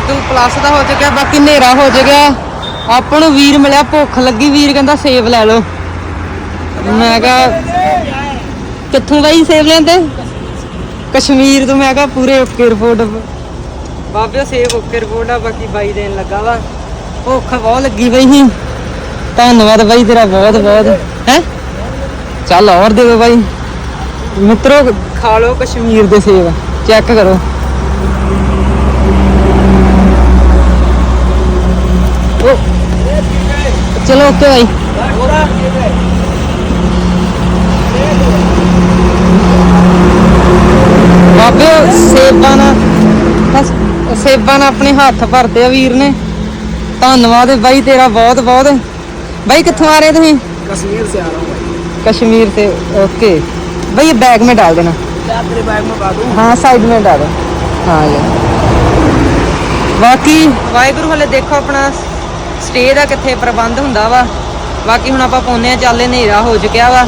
ਤੂੰ ਪਲੱਸ ਦਾ ਹੋ ਚੁੱਕਿਆ, ਬਾਕੀ ਹਨੇਰਾ ਹੋ ਚੁੱਕਿਆ। ਆਪਾਂ ਨੂੰ ਵੀਰ ਮਿਲਿਆ, ਭੁੱਖ ਲੱਗੀ, ਵੀਰ ਕਹਿੰਦਾ ਸੇਬ ਲੈ ਲਓ। ਮੈਂ ਕਿਹਾ, ਕਿੱਥੋਂ ਬਾਈ ਸੇਬ ਲੈਂਦੇ? ਕਸ਼ਮੀਰ ਤੋਂ, ਮੈਂ ਕਿਹਾ ਪੂਰੇ ਓਕੇ ਰਿਪੋਰਟ ਬਾਬਿਓ ਸੇਬ ਓਕੇ ਰਿਪੋਰਟ ਆ, ਬਾਕੀ ਬਾਈ ਦੇਣ ਲੱਗਾ ਵਾ। ਭੁੱਖ ਬਹੁਤ ਲੱਗੀ ਬਈ ਸੀ। ਧੰਨਵਾਦ ਬਾਈ ਤੇਰਾ ਬਹੁਤ ਬਹੁਤ। ਹੈ? ਚੱਲ ਹੋਰ ਦੇ ਦਿਓ ਬਾਈ। ਮਿੱਤਰੋ, ਖਾ ਲਓ ਕਸ਼ਮੀਰ ਦੇ ਸੇਬ। ਚੈੱਕ ਕਰੋ। ਚਲੋ ਓਕੇ ਬਾਈ ਬਾਬੇ ਸੇਬਾਂ ਨਾਲ ਬਸ ਸੇਬਾਂ ਨਾਲ ਆਪਣੇ ਹੱਥ ਭਰਦੇ ਆ ਵੀਰ ਨੇ ਧੰਨਵਾਦ ਹੈ ਬਾਈ ਤੇਰਾ ਬਹੁਤ ਬਹੁਤ ਬਾਈ ਕਿੱਥੋਂ ਆ ਰਹੇ ਤੁਸੀਂ कश्मीर से आ रहा हूँ भाई कश्मीर से ओके भाई ये बैग में डाल देना क्या तेरे बैग में पा दूँ हाँ साइड में डालो हाँ ये ਬਾਕੀ ਵਾਹਿਗੁਰੂ ਹਲੇ ਦੇਖੋ ਆਪਣਾ ਸਟੇ ਦਾ ਕਿੱਥੇ ਪ੍ਰਬੰਧ ਹੁੰਦਾ ਵਾ ਬਾਕੀ ਹੁਣ ਆਪਾਂ ਪੌਨੇ ਆ ਚੱਲੇ ਹਨੇਰਾ ਹੋ ਚੁੱਕਿਆ ਵਾ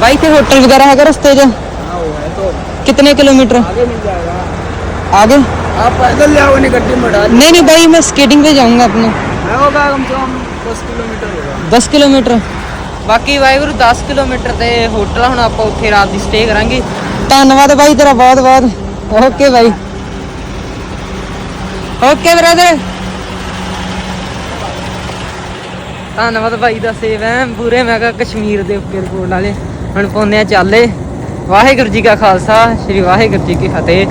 ਬਾਈ ਤੇ ਹੋਟਲ ਵਗੈਰਾ ਹੈਗਾ ਰਸਤੇ 'ਚ हाँ वो है तो कितने किलोमीटर आगे मिल जाएगा आगे आप पैदल जाओगे नहीं गड्डी में डाल नहीं नहीं भाई मैं स्केटिंग पे जाऊंगा अपने है होगा कम से कम दस किलोमीटर होगा 10 ਕਿਲੋਮੀਟਰ ਬਾਕੀ ਵਾਹਿਗੁਰੂ 10 ਕਿਲੋਮੀਟਰ ਤੇ ਹੋਟਲ ਆ, ਹੁਣ ਆਪਾਂ ਉੱਥੇ ਰਾਤ ਦੀ ਸਟੇ ਕਰਾਂਗੇ ਧੰਨਵਾਦ ਬਾਈ ਤੇਰਾ ਬਹੁਤ ਬਹੁਤ ਓਕੇ ਬਾਈ ਓਕੇ ਬ੍ਰਦਰ ਧੰਨਵਾਦ ਬਾਈ ਦਾ ਸੇਵ ਹੈ। ਪੂਰੇ ਮੈਂ ਕਿਹਾ ਕਸ਼ਮੀਰ ਦੇ ਉੱਪਰ ਰਿਪੋਰਟ ਵਾਲੇ। ਹੁਣ ਪੌਨੇ ਆ ਚੱਲੇ। ਵਾਹਿਗੁਰੂ ਜੀ ਕਾ ਖਾਲਸਾ, ਸ੍ਰੀ ਵਾਹਿਗੁਰੂ ਜੀ ਕੀ ਫਤਿਹ।